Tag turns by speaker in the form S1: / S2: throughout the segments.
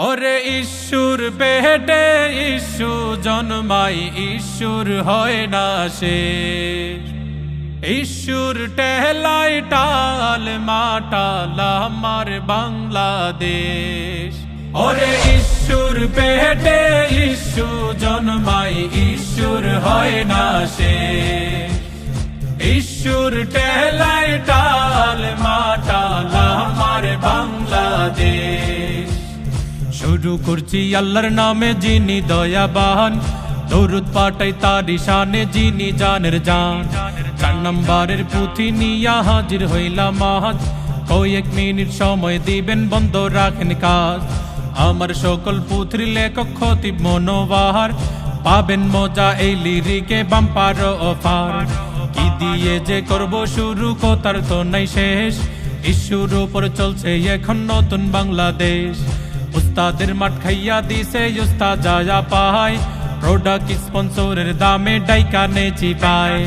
S1: ওরে ঈশ্বর, পেটে ঈশ্বু, জন্মাই ঈশ্বর হয় না সে। ঈশ্বর টেহলাই টাল, মাটাল আমার বাংলাদেশ। ওরে ঈশ্বর, পেটে ঈশ্বু, জন্মাই ঈশ্বর হয় না সে। ঈশ্বর টেহলাই শুরু করছি আল্লাহর নামে যিনি দয়াবান। দরুদ পাঠাই তার শানে যিনি জানের জান। চার নম্বরের পুঁথি নিয়া হাজির হইলাম আজ। কয়েক মিনিট সময় দিবেন, বন্ধ রাখেন কাজ। আমার সকল পুত্রী লেখক খতিব মনোবাহার। পাবেন মজা এই লিরিকে বাম্পার অফার। কি দিয়ে যে করব শুরু কথার তো নাই শেষ। ইস্যুর উপর চলছে এখন নতুন বাংলাদেশ। উস্তাদের মাঠ খাইয়া দিছে, উস্তাদ যায়া পায়। প্রোডাক্ট স্পন্সরের দামে ডাইকা নেচি পায়।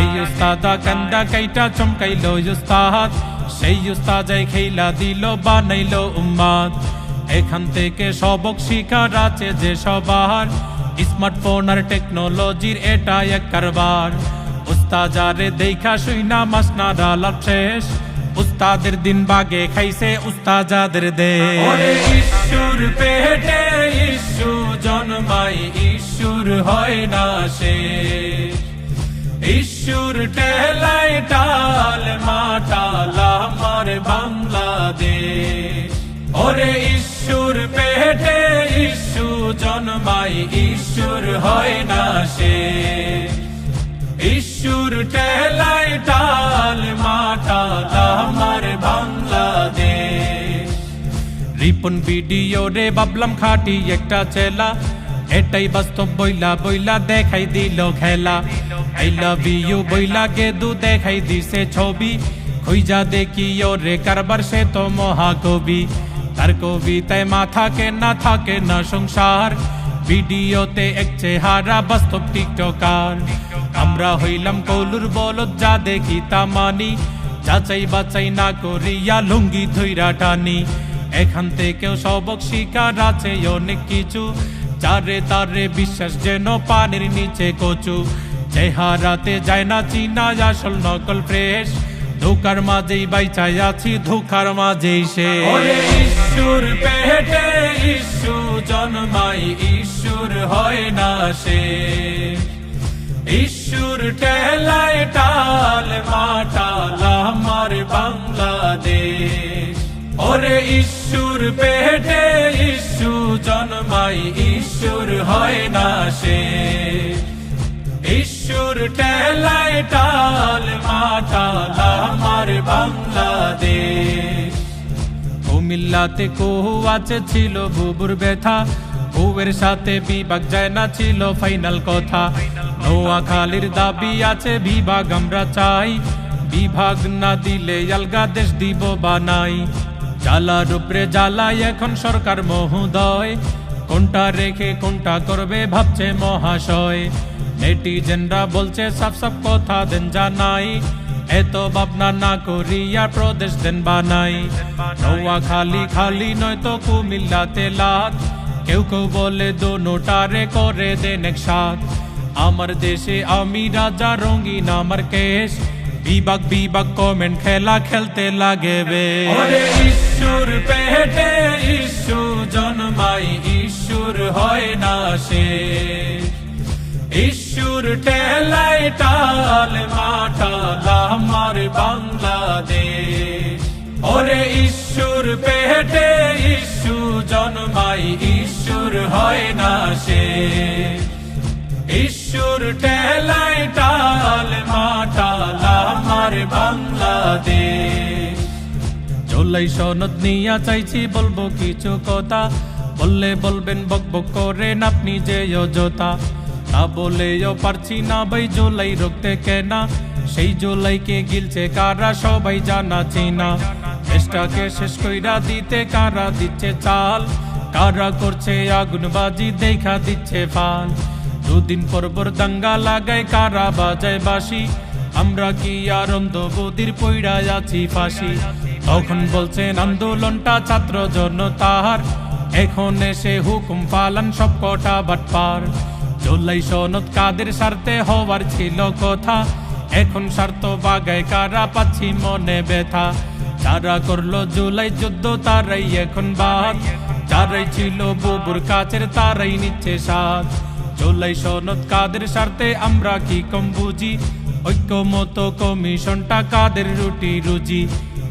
S1: এই উস্তাদা কান্দা কাইটা চমকাইল উস্তাদ। সেই উস্তাজাই খেইলা দিল, বানাইল উম্মাদ। এখান থেকে সবক শিকার আছে যে সবার। স্মার্টফোন আর টেকনোলজির এটা এক কারবার। উস্তাজারে দেখা শুইনা মাসনা ডালার শেষ। উস্তাদের দিন বাগে খাইছে উস্তাজাদের দে। ঈশ্বর পেটে ঈশ্বু জন্মাই ঈশ্বর হয় না সে। ঈশ্বর টেলাই টাল মাটাল আমার বাংলাদেশ। ওরে ঈশ্বর পেটে ঈশ্বু জন্মাই ঈশ্বর হয় না সে। ঈশ্বর টেলাই টাল মাটাল রিপন ভিডিও রে বাবলাম খাটি একটা চেলা এটাই বাস্তব বইলা বইলা দেখাই দিল খেলা আই লাভ ইউ বইলা গেদু দেখাই দিছে ছবি খুইজা দেখি রে কারবার সে তো মহাকবি তার কবিতায় মাথাকে না থাকে না সংসার ভিডিওতে এক চেহারা বাস্তব টিকটকার আমরা হইলাম কৌলুর বলদ যা দেখি তা মানি যাচাই বাচাই না করিয়া লুঙ্গি ধৈরা টানি এখান থেকেও সবক শিকার আছে অনেক কিছু। চারে তারে বিশ্বাস যেন পানির নিচে কচু। চেহারাতে যায় না চিনা, আসল নকল ফ্রেশ। ধোকার মাঝেই বাইচাই আছি, ধোকার মাঝেই সে ঈশ্বর, পেটে ঈশ্বু জন্মাই ঈশ্বর হয় না সে ঈশ্বর টেলায় টাল, মাটাল, আমার বাংলাদেশ। ওরে ঈশ্বর পেটে ঈশ্বু জন্মাই, ঈশ্বর হয় না সে। ঈশ্বর টেলায় টাল মাটাল আমার বাংলাদেশ। কুমিল্লাতে আছে, ছিল বুবুর ব্যথা। কৌয়ের সাথে বিভাগ যায় না, ছিল ফাইনাল কথা। নোয়াখালীর দাবি আছে, বিভাগ আমরা চাই। বিভাগ না দিলে আলগা দেশ দিব বানাই জ্বালার উপরে জ্বালাই এখন সরকার মহোদয়। কোনটা রেখে কোনটা করবে ভাবছে মহাশয়। নেটিজেনরা বলছে সব সব কথা দেন জানাই। এত ভাবনা না করিয়া প্রদেশ দেন বানাই। নৌয়া খালি খালি নয়তো কুমিল্লাতে লাত। কেউ কেউ বলে, দোনোটারে করে দেন একসাথ। আমার দেশে আমি রাজা, রঙিন আমার কেশ। বিভাগ বিভাগ কমেন্ট খেলা খেলতে লাগবে ঈশ্বর পেটে ঈশ্বর জন্মাই, ঈশ্বর হয় না সে। ঈশ্বর টেলাই টাল মাটাল আমার বাংলাদেশ। ওরে ঈশ্বর পেটে ঈশ্বু জন্মাই, ঈশ্বর হয় না সে। ঈশ্বর টেলাই টাল বাংলাদেশ। চলাই সনদ নিয়া চাইছি, বলব কিছু কথা। বললে বলবেন, বক বক করেন আপনি যে অযথা। তা বলেও পারছি না ভাই, জোলাই রক্তে কেনা। সেই জোলাইকে গিলছে কারা, সবাই জানা চিনা। দেশটাকে শেষ কইরা দিতে কারা দিচ্ছে চাল? কারা করছে আগুনবাজি দেখা দিচ্ছে ফাল। দুদিন পর পর দাঙ্গা লাগায় কারা বাজায় বাসি আমরা কি আর অন্ধবুদির পইড়া আছি ফাঁসি? তখন বলছেন, আন্দোলনটা ছাত্র জনতার। এখন এসে হুকুম পালান সব কটা বাট পার জুলাই সনদ কাদের স্বার্থে হওয়ার ছিল কথা? এখন স্বার্থ বাগায় কারা পাচ্ছি মনে ব্যথা? যারা করল জুলাই যুদ্ধ, তারাই এখন বাদ। যারাই ছিল বুবুর কাছের, তারাই নিচ্ছে সাথ জুলাই সনদ কাদের স্বার্থে আমরা কি কম বুঝি? ঐক্যমত কমিশনটা কাদের রুটি রুজি?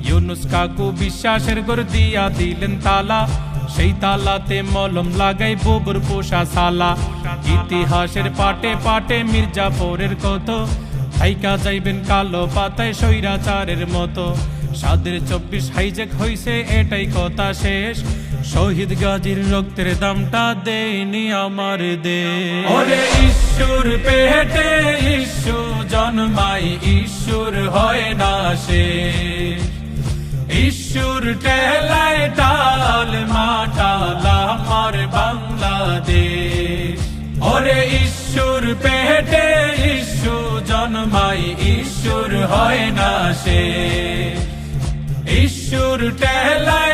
S1: ইউনুস কাকু বিশ্বাসের গর দিয়া দিলেন তালা। সেই তালাতে মলম লাগাই বুবুর পোষা সালা ইতিহাসের পাটে পাটে মির্জা মির্জাফরের কত? হাইকা যাইবেন কালো পাতায় স্বৈরাচারের মতো। সাদের চব্বিশ হাইজেক হইছে, এটাই কথা শেষ। শহীদ গাজীর রক্তের দামটা দেয়নি আমার দে ওরে ঈশ্বর, পেটে ঈশ্বর জন্মাই ঈশ্বর হয় না সে। ঈশ্বর টেলায় ডাল মাটাল আমার বাংলাদেশ। ওরে ঈশ্বর, পেটে ঈশ্বর জন্মাই ঈশ্বর হয় না সে। ঈশ্বর টেলা